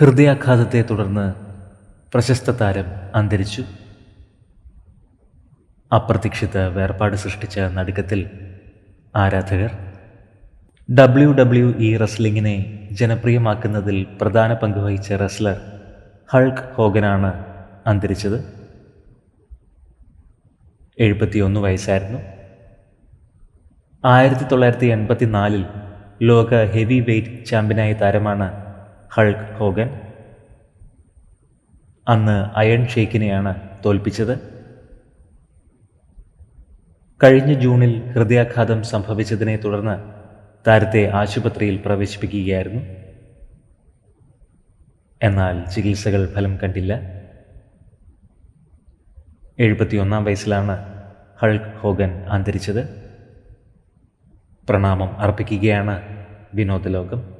ഹൃദയാഘാതത്തെ തുടർന്ന് പ്രശസ്ത താരം അന്തരിച്ചു. അപ്രതീക്ഷിത വേർപാട് സൃഷ്ടിച്ച നടുക്കത്തിൽ ആരാധകർ. ഡബ്ല്യു ഡബ്ല്യു ഇ റെസ്ലിംഗിനെ ജനപ്രിയമാക്കുന്നതിൽ പ്രധാന പങ്കുവഹിച്ച റെസ്ലർ ഹൾക്ക് ഹോഗനാണ് അന്തരിച്ചത്. എഴുപത്തിയൊന്ന് വയസ്സായിരുന്നു. ആയിരത്തി തൊള്ളായിരത്തി എൺപത്തി നാലിൽ ലോക ഹെവി വെയ്റ്റ് ചാമ്പ്യനായ താരമാണ് ഹൾക്ക് ഹോഗൻ. അന്ന് അയൺ ഷെയ്ക്കിനെയാണ് തോൽപ്പിച്ചത്. കഴിഞ്ഞ ജൂണിൽ ഹൃദയാഘാതം സംഭവിച്ചതിനെ തുടർന്ന് താരത്തെ ആശുപത്രിയിൽ പ്രവേശിപ്പിക്കുകയായിരുന്നു. എന്നാൽ ചികിത്സകൾ ഫലം കണ്ടില്ല. എഴുപത്തിയൊന്നാം വയസ്സിലാണ് ഹൾക്ക് ഹോഗൻ അന്തരിച്ചത്. പ്രണാമം അർപ്പിക്കുകയാണ് വിനോദലോകം.